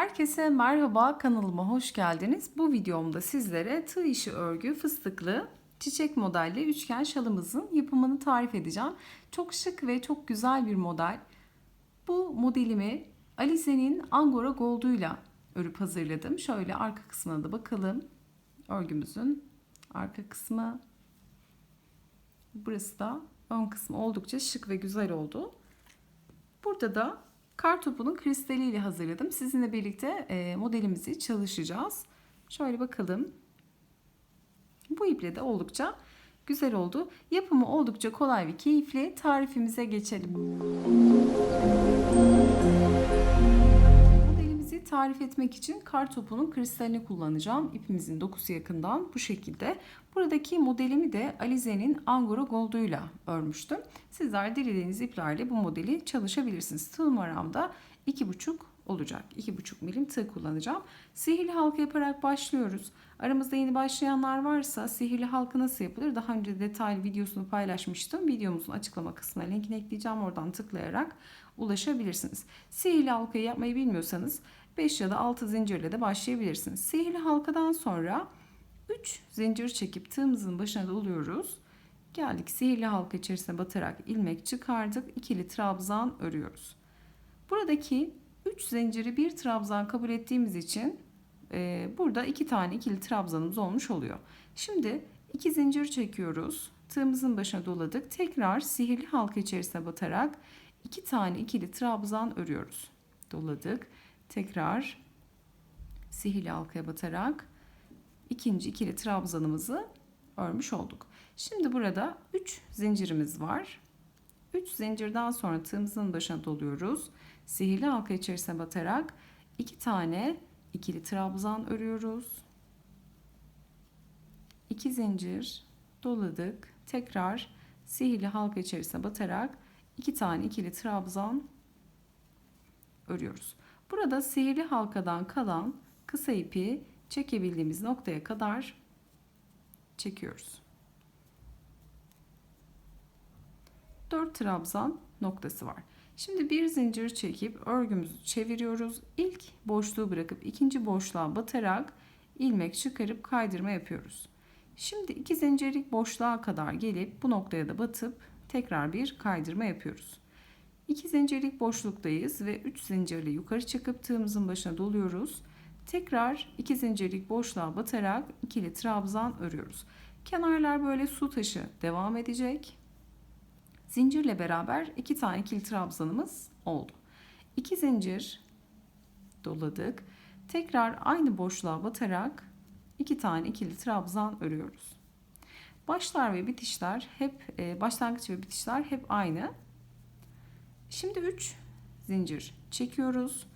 Herkese merhaba kanalıma hoş geldiniz. Bu videomda sizlere tığ işi örgü fıstıklı çiçek modelli üçgen şalımızın yapımını tarif edeceğim. Çok şık ve çok güzel bir model. Bu modelimi Alize'nin Angora Gold'uyla örüp hazırladım. Şöyle arka kısmına da bakalım. Örgümüzün arka kısmı. Burası da ön kısmı oldukça şık ve güzel oldu. Burada da kar topunun kristaliyle hazırladım. Sizinle birlikte e, modelimizi çalışacağız. Şöyle bakalım. Bu iple de oldukça güzel oldu. Yapımı oldukça kolay ve keyifli. Tarifimize geçelim. Modelimizi tarif etmek için kar topunun kristalini kullanacağım. İpimizin dokusu yakından bu şekilde. Buradaki modelimi de Alize'nin Angora Gold'uyla örmüştüm. Sizler dilediğiniz iplerle bu modeli çalışabilirsiniz. Tığ numaramda 2,5 olacak. 2,5 milim tığ kullanacağım. Sihirli halka yaparak başlıyoruz. Aramızda yeni başlayanlar varsa sihirli halka nasıl yapılır? Daha önce detaylı videosunu paylaşmıştım. Videomuzun açıklama kısmına linkini ekleyeceğim. Oradan tıklayarak ulaşabilirsiniz. Sihirli halkayı yapmayı bilmiyorsanız 5 ya da 6 zincirle de başlayabilirsiniz. Sihirli halkadan sonra 3 zincir çekip tığımızın başına doluyoruz. Geldik sihirli halka içerisine batarak ilmek çıkardık. İkili trabzan örüyoruz. Buradaki 3 zinciri bir trabzan kabul ettiğimiz için e, burada iki tane ikili trabzanımız olmuş oluyor. Şimdi iki zincir çekiyoruz. Tığımızın başına doladık. Tekrar sihirli halka içerisine batarak iki tane ikili trabzan örüyoruz. Doladık. Tekrar sihirli halkaya batarak ikinci ikili trabzanımızı örmüş olduk. Şimdi burada 3 zincirimiz var. 3 zincirden sonra tığımızın başına doluyoruz. Sihirli halka içerisine batarak 2 tane ikili trabzan örüyoruz. 2 zincir doladık. Tekrar sihirli halka içerisine batarak 2 tane ikili trabzan örüyoruz. Burada sihirli halkadan kalan kısa ipi çekebildiğimiz noktaya kadar çekiyoruz. 4 trabzan noktası var. Şimdi bir zincir çekip örgümüzü çeviriyoruz. İlk boşluğu bırakıp ikinci boşluğa batarak ilmek çıkarıp kaydırma yapıyoruz. Şimdi iki zincirlik boşluğa kadar gelip bu noktaya da batıp tekrar bir kaydırma yapıyoruz. 2 zincirlik boşluktayız ve 3 zincirle yukarı çıkıp tığımızın başına doluyoruz. Tekrar 2 zincirlik boşluğa batarak ikili trabzan örüyoruz. Kenarlar böyle su taşı devam edecek. Zincirle beraber 2 tane ikili trabzanımız oldu. 2 zincir doladık. Tekrar aynı boşluğa batarak 2 tane ikili trabzan örüyoruz. Başlar ve bitişler hep e, başlangıç ve bitişler hep aynı. Şimdi 3 zincir çekiyoruz.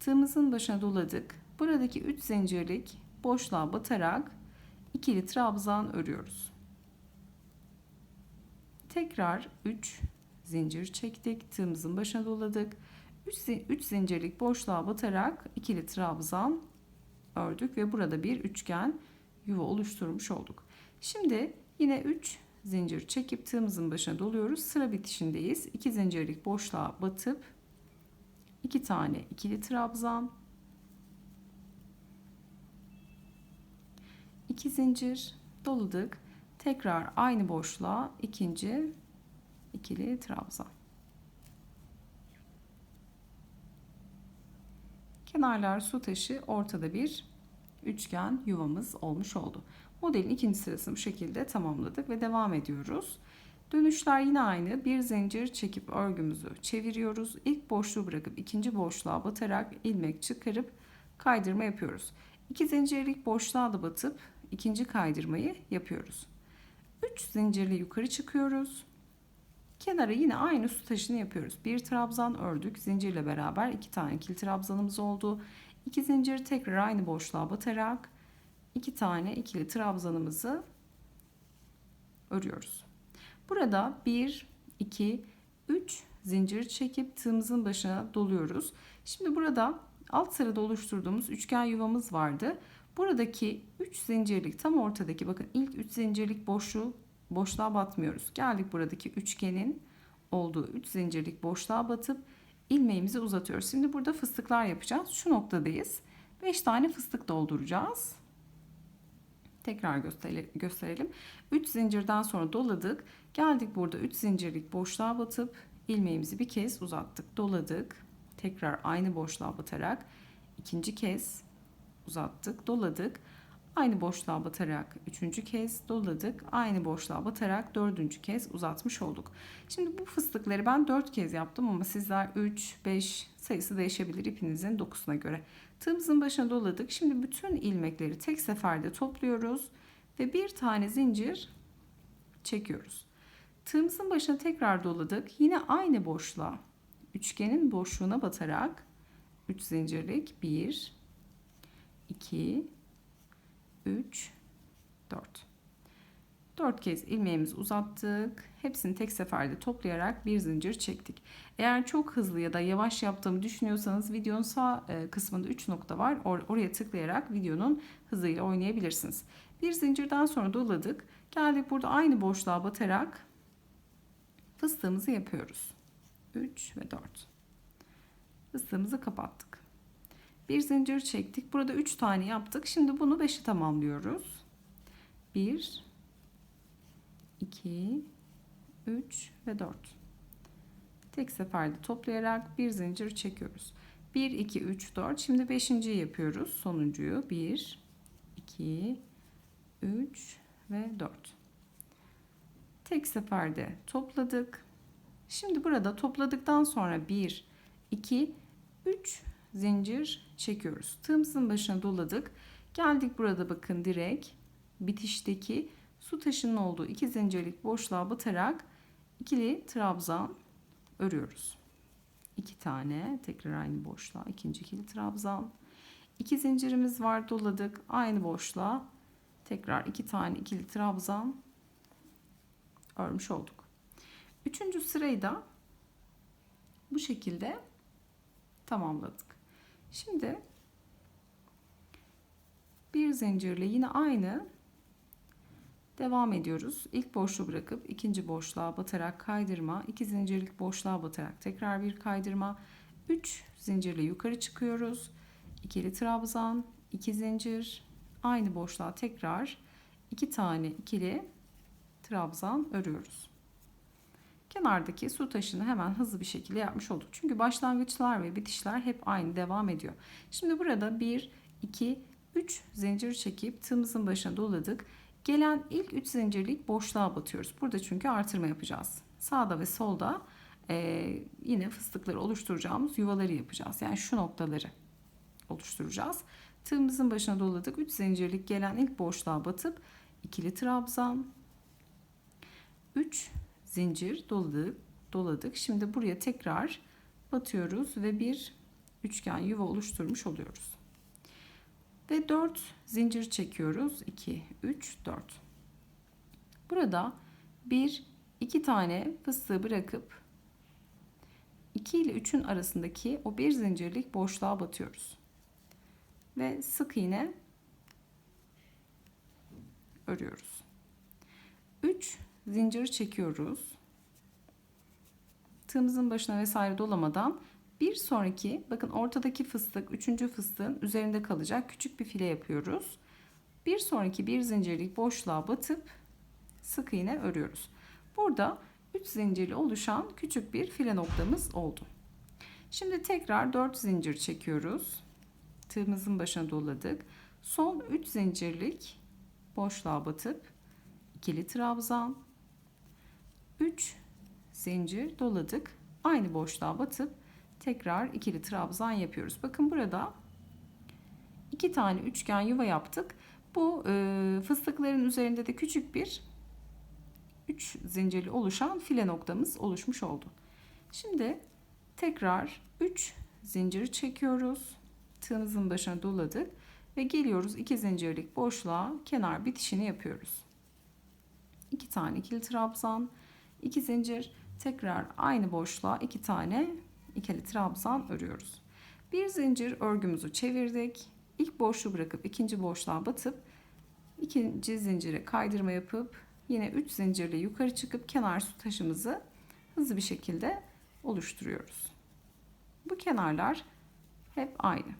Tığımızın başına doladık. Buradaki 3 zincirlik boşluğa batarak ikili trabzan örüyoruz. Tekrar 3 zincir çektik. Tığımızın başına doladık. 3 zincirlik boşluğa batarak ikili trabzan ördük ve burada bir üçgen yuva oluşturmuş olduk. Şimdi yine 3 zincir çekip tığımızın başına doluyoruz. Sıra bitişindeyiz. 2 zincirlik boşluğa batıp 2 tane ikili trabzan 2 zincir doladık. Tekrar aynı boşluğa ikinci ikili trabzan. Kenarlar su taşı, ortada bir üçgen yuvamız olmuş oldu. Modelin ikinci sırasını bu şekilde tamamladık ve devam ediyoruz. Dönüşler yine aynı. Bir zincir çekip örgümüzü çeviriyoruz. İlk boşluğu bırakıp ikinci boşluğa batarak ilmek çıkarıp kaydırma yapıyoruz. İki zincirlik boşluğa da batıp ikinci kaydırmayı yapıyoruz. 3 zincirle yukarı çıkıyoruz. Kenara yine aynı su taşını yapıyoruz. Bir trabzan ördük. Zincirle beraber iki tane kil trabzanımız oldu. İki zincir tekrar aynı boşluğa batarak iki tane ikili trabzanımızı örüyoruz. Burada 1, 2, 3 zincir çekip tığımızın başına doluyoruz. Şimdi burada alt sırada oluşturduğumuz üçgen yuvamız vardı. Buradaki 3 zincirlik tam ortadaki bakın ilk 3 zincirlik boşluğu boşluğa batmıyoruz. Geldik buradaki üçgenin olduğu 3 zincirlik boşluğa batıp ilmeğimizi uzatıyoruz. Şimdi burada fıstıklar yapacağız. Şu noktadayız. 5 tane fıstık dolduracağız. Tekrar gösterelim. 3 zincirden sonra doladık. Geldik burada 3 zincirlik boşluğa batıp ilmeğimizi bir kez uzattık. Doladık. Tekrar aynı boşluğa batarak ikinci kez uzattık. Doladık. Aynı boşluğa batarak üçüncü kez doladık. Aynı boşluğa batarak dördüncü kez uzatmış olduk. Şimdi bu fıstıkları ben dört kez yaptım ama sizler 3, 5 sayısı değişebilir ipinizin dokusuna göre. Tığımızın başına doladık. Şimdi bütün ilmekleri tek seferde topluyoruz ve bir tane zincir çekiyoruz. Tığımızın başına tekrar doladık. Yine aynı boşluğa üçgenin boşluğuna batarak 3 zincirlik 1 2 3 4 4 kez ilmeğimizi uzattık. Hepsini tek seferde toplayarak bir zincir çektik. Eğer çok hızlı ya da yavaş yaptığımı düşünüyorsanız videonun sağ e, kısmında 3 nokta var. Or oraya tıklayarak videonun hızıyla oynayabilirsiniz. Bir zincirden sonra doladık. Geldik burada aynı boşluğa batarak fıstığımızı yapıyoruz. 3 ve 4. Fıstığımızı kapattık. Bir zincir çektik. Burada 3 tane yaptık. Şimdi bunu 5'e tamamlıyoruz. 1 2 3 ve 4. Tek seferde toplayarak bir zincir çekiyoruz. 1 2 3 4. Şimdi 5.yi yapıyoruz. Sonuncuyu 1 2 3 ve 4. Tek seferde topladık. Şimdi burada topladıktan sonra 1 2 3 zincir çekiyoruz. Tığımızın başına doladık. Geldik burada bakın direkt bitişteki su taşının olduğu iki zincirlik boşluğa batarak ikili trabzan örüyoruz. İki tane tekrar aynı boşluğa ikinci ikili trabzan. İki zincirimiz var doladık aynı boşluğa tekrar iki tane ikili trabzan örmüş olduk. Üçüncü sırayı da bu şekilde tamamladık. Şimdi bir zincirle yine aynı devam ediyoruz. İlk boşluğu bırakıp ikinci boşluğa batarak kaydırma, iki zincirlik boşluğa batarak tekrar bir kaydırma, 3 zincirle yukarı çıkıyoruz. İkili trabzan, iki zincir, aynı boşluğa tekrar iki tane ikili trabzan örüyoruz. Kenardaki su taşını hemen hızlı bir şekilde yapmış olduk. Çünkü başlangıçlar ve bitişler hep aynı devam ediyor. Şimdi burada 1, 2, 3 zincir çekip tığımızın başına doladık. Gelen ilk 3 zincirlik boşluğa batıyoruz. Burada çünkü artırma yapacağız. Sağda ve solda e, yine fıstıkları oluşturacağımız yuvaları yapacağız. Yani şu noktaları oluşturacağız. Tığımızın başına doladık. 3 zincirlik gelen ilk boşluğa batıp ikili trabzan 3 zincir doladık. doladık. Şimdi buraya tekrar batıyoruz ve bir üçgen yuva oluşturmuş oluyoruz. Ve 4 zincir çekiyoruz. 2, 3, 4. Burada 1, 2 tane fıstığı bırakıp 2 ile 3'ün arasındaki o bir zincirlik boşluğa batıyoruz. Ve sık iğne örüyoruz. 3 zincir çekiyoruz. Tığımızın başına vesaire dolamadan bir sonraki bakın ortadaki fıstık üçüncü fıstığın üzerinde kalacak küçük bir file yapıyoruz. Bir sonraki bir zincirlik boşluğa batıp sık iğne örüyoruz. Burada 3 zincirli oluşan küçük bir file noktamız oldu. Şimdi tekrar 4 zincir çekiyoruz. Tığımızın başına doladık. Son 3 zincirlik boşluğa batıp ikili trabzan 3 zincir doladık. Aynı boşluğa batıp tekrar ikili trabzan yapıyoruz. Bakın burada iki tane üçgen yuva yaptık. Bu e, fıstıkların üzerinde de küçük bir 3 zincirli oluşan file noktamız oluşmuş oldu. Şimdi tekrar 3 zinciri çekiyoruz. Tığımızın başına doladık ve geliyoruz 2 zincirlik boşluğa kenar bitişini yapıyoruz. 2 tane ikili trabzan, 2 zincir, tekrar aynı boşluğa 2 tane ikili trabzan örüyoruz. Bir zincir örgümüzü çevirdik. İlk boşluğu bırakıp ikinci boşluğa batıp ikinci zincire kaydırma yapıp yine 3 zincirle yukarı çıkıp kenar su taşımızı hızlı bir şekilde oluşturuyoruz. Bu kenarlar hep aynı.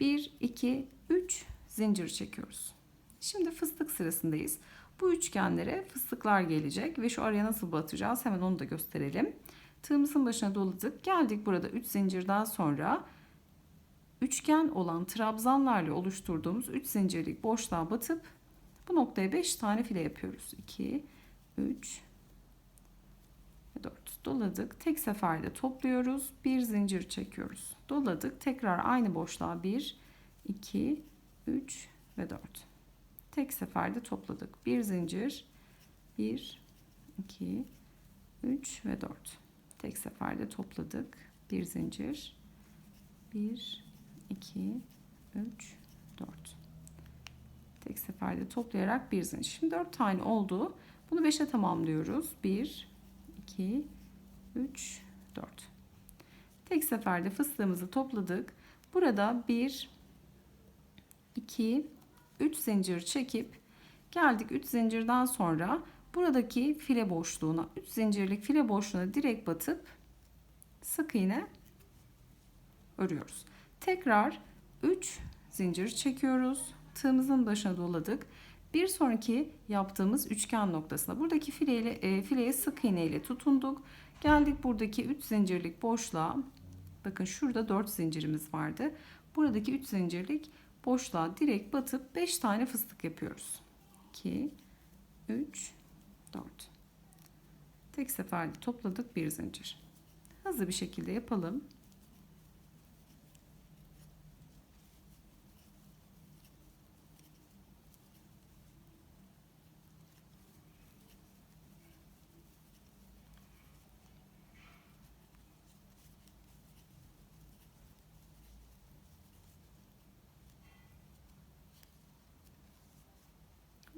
1, 2, 3 zincir çekiyoruz. Şimdi fıstık sırasındayız. Bu üçgenlere fıstıklar gelecek ve şu araya nasıl batacağız hemen onu da gösterelim. Tığımızın başına doladık. Geldik burada 3 zincirden sonra üçgen olan trabzanlarla oluşturduğumuz 3 zincirlik boşluğa batıp bu noktaya 5 tane file yapıyoruz. 2, 3 ve 4. Doladık. Tek seferde topluyoruz. Bir zincir çekiyoruz. Doladık. Tekrar aynı boşluğa 1, 2, 3 ve 4. Tek seferde topladık. Bir zincir, 1, 2, 3 ve 4. Tek seferde topladık. Bir zincir, 1, 2, 3, 4. Tek seferde toplayarak bir zincir. Şimdi 4 tane oldu. Bunu 5'e tamamlıyoruz. 1, 2, 3, 4. Tek seferde fıstığımızı topladık. Burada 1, 2, 3 zincir çekip geldik 3 zincirden sonra buradaki file boşluğuna 3 zincirlik file boşluğuna direkt batıp sık iğne örüyoruz. Tekrar 3 zincir çekiyoruz. Tığımızın başına doladık. Bir sonraki yaptığımız üçgen noktasına buradaki fileyle, e, fileye sık iğne ile tutunduk. Geldik buradaki 3 zincirlik boşluğa. Bakın şurada 4 zincirimiz vardı. Buradaki 3 zincirlik boşluğa direkt batıp 5 tane fıstık yapıyoruz. 2 3 4 Tek seferde topladık bir zincir. Hızlı bir şekilde yapalım.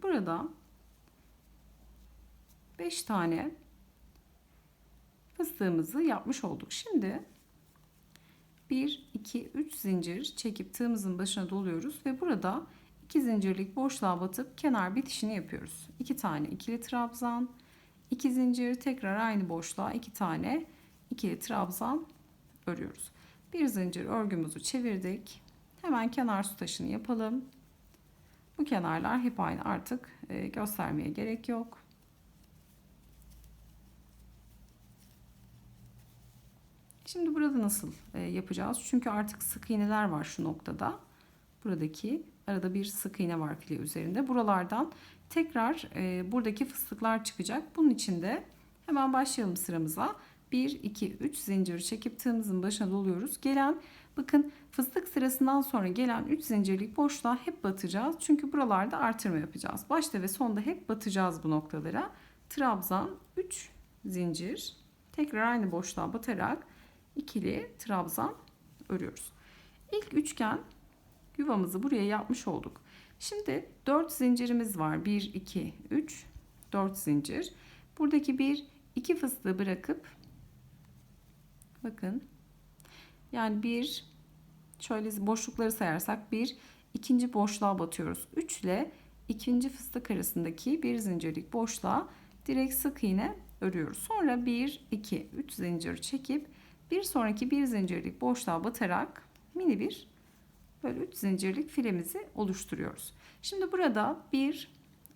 Burada 5 tane fıstığımızı yapmış olduk. Şimdi 1, 2, 3 zincir çekip tığımızın başına doluyoruz ve burada 2 zincirlik boşluğa batıp kenar bitişini yapıyoruz. 2 tane ikili trabzan, 2 zincir tekrar aynı boşluğa 2 tane ikili trabzan örüyoruz. Bir zincir örgümüzü çevirdik. Hemen kenar su taşını yapalım. Bu kenarlar hep aynı artık e, göstermeye gerek yok. Şimdi burada nasıl e, yapacağız? Çünkü artık sık iğneler var şu noktada. Buradaki arada bir sık iğne var file üzerinde. Buralardan tekrar e, buradaki fıstıklar çıkacak. Bunun için de hemen başlayalım sıramıza. 1, 2, 3 zincir çekip tığımızın başına doluyoruz. Gelen bakın fıstık sırasından sonra gelen 3 zincirlik boşluğa hep batacağız. Çünkü buralarda artırma yapacağız. Başta ve sonda hep batacağız bu noktalara. Trabzan 3 zincir tekrar aynı boşluğa batarak ikili trabzan örüyoruz. İlk üçgen yuvamızı buraya yapmış olduk. Şimdi 4 zincirimiz var. 1 2 3 4 zincir. Buradaki bir iki fıstığı bırakıp bakın yani bir şöyle boşlukları sayarsak bir ikinci boşluğa batıyoruz. 3 ile ikinci fıstık arasındaki bir zincirlik boşluğa direkt sık iğne örüyoruz. Sonra 1 2 3 zincir çekip bir sonraki bir zincirlik boşluğa batarak mini bir böyle 3 zincirlik filemizi oluşturuyoruz. Şimdi burada 1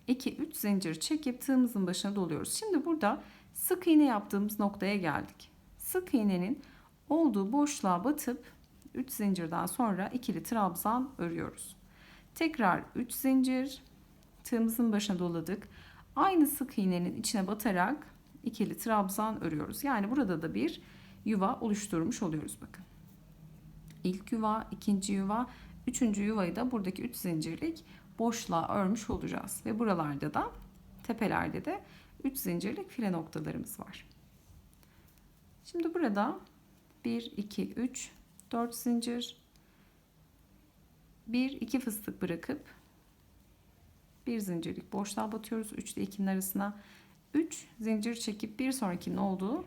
2 3 zincir çekip tığımızın başına doluyoruz. Şimdi burada sık iğne yaptığımız noktaya geldik. Sık iğnenin olduğu boşluğa batıp 3 zincirden sonra ikili trabzan örüyoruz. Tekrar 3 zincir tığımızın başına doladık. Aynı sık iğnenin içine batarak ikili trabzan örüyoruz. Yani burada da bir yuva oluşturmuş oluyoruz bakın. İlk yuva, ikinci yuva, üçüncü yuvayı da buradaki üç zincirlik boşluğa örmüş olacağız. Ve buralarda da tepelerde de üç zincirlik file noktalarımız var. Şimdi burada 1, 2, 3, 4 zincir, 1, 2 fıstık bırakıp bir zincirlik boşluğa batıyoruz. 3 ile 2'nin arasına 3 zincir çekip bir sonrakinin olduğu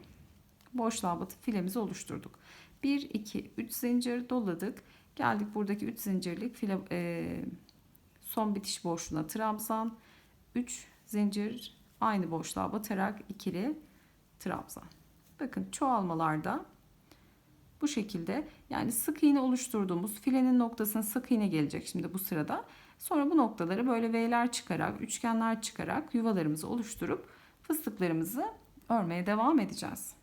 boşluğa batıp filemizi oluşturduk. 1, 2, 3 zincir doladık. Geldik buradaki 3 zincirlik file, e, son bitiş boşluğuna trabzan. 3 zincir aynı boşluğa batarak ikili trabzan. Bakın çoğalmalarda bu şekilde yani sık iğne oluşturduğumuz filenin noktasına sık iğne gelecek şimdi bu sırada. Sonra bu noktaları böyle V'ler çıkarak, üçgenler çıkarak yuvalarımızı oluşturup fıstıklarımızı örmeye devam edeceğiz.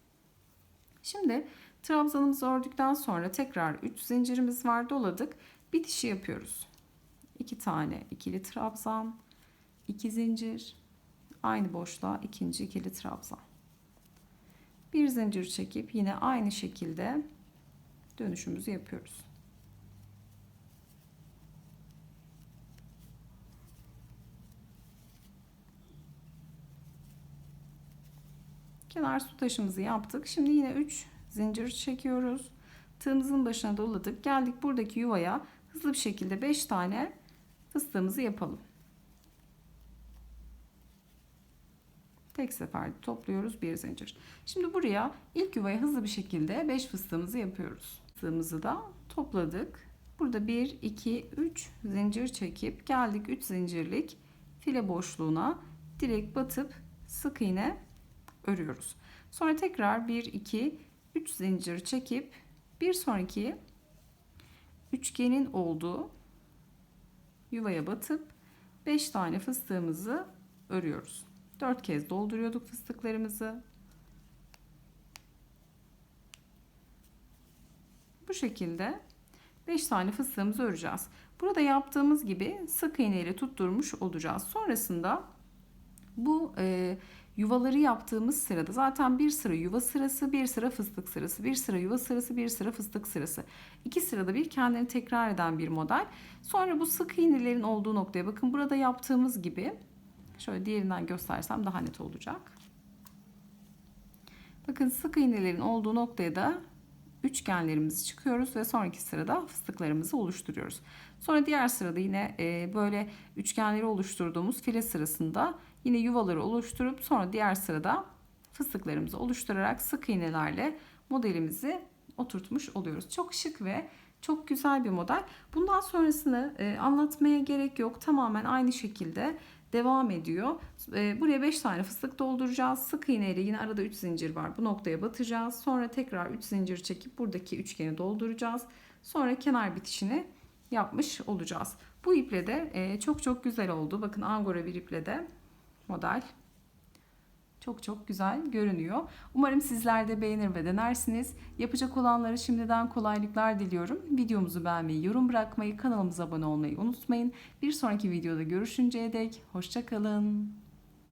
Şimdi trabzanımızı ördükten sonra tekrar 3 zincirimiz var doladık. Bitişi yapıyoruz. 2 tane ikili trabzan, 2 zincir, aynı boşluğa ikinci ikili trabzan. Bir zincir çekip yine aynı şekilde dönüşümüzü yapıyoruz. Kenar su taşımızı yaptık. Şimdi yine 3 zincir çekiyoruz. Tığımızın başına doladık. Geldik buradaki yuvaya hızlı bir şekilde 5 tane fıstığımızı yapalım. Tek seferde topluyoruz bir zincir. Şimdi buraya ilk yuvaya hızlı bir şekilde 5 fıstığımızı yapıyoruz. Fıstığımızı da topladık. Burada 1, 2, 3 zincir çekip geldik 3 zincirlik file boşluğuna direkt batıp sık iğne örüyoruz. Sonra tekrar 1, 2, 3 zincir çekip bir sonraki üçgenin olduğu yuvaya batıp 5 tane fıstığımızı örüyoruz. 4 kez dolduruyorduk fıstıklarımızı. Bu şekilde 5 tane fıstığımızı öreceğiz. Burada yaptığımız gibi sık iğne ile tutturmuş olacağız. Sonrasında bu e, yuvaları yaptığımız sırada zaten bir sıra yuva sırası, bir sıra fıstık sırası, bir sıra yuva sırası, bir sıra fıstık sırası. İki sırada bir kendini tekrar eden bir model. Sonra bu sık iğnelerin olduğu noktaya bakın burada yaptığımız gibi şöyle diğerinden göstersem daha net olacak. Bakın sık iğnelerin olduğu noktaya da üçgenlerimizi çıkıyoruz ve sonraki sırada fıstıklarımızı oluşturuyoruz. Sonra diğer sırada yine e, böyle üçgenleri oluşturduğumuz file sırasında yine yuvaları oluşturup sonra diğer sırada fıstıklarımızı oluşturarak sık iğnelerle modelimizi oturtmuş oluyoruz. Çok şık ve çok güzel bir model. Bundan sonrasını e, anlatmaya gerek yok. Tamamen aynı şekilde devam ediyor. E, buraya 5 tane fıstık dolduracağız. Sık iğne ile yine arada 3 zincir var. Bu noktaya batacağız. Sonra tekrar 3 zincir çekip buradaki üçgeni dolduracağız. Sonra kenar bitişini yapmış olacağız. Bu iple de e, çok çok güzel oldu. Bakın angora bir iple de model çok çok güzel görünüyor. Umarım sizler de beğenir ve denersiniz. Yapacak olanlara şimdiden kolaylıklar diliyorum. Videomuzu beğenmeyi, yorum bırakmayı, kanalımıza abone olmayı unutmayın. Bir sonraki videoda görüşünceye dek hoşçakalın.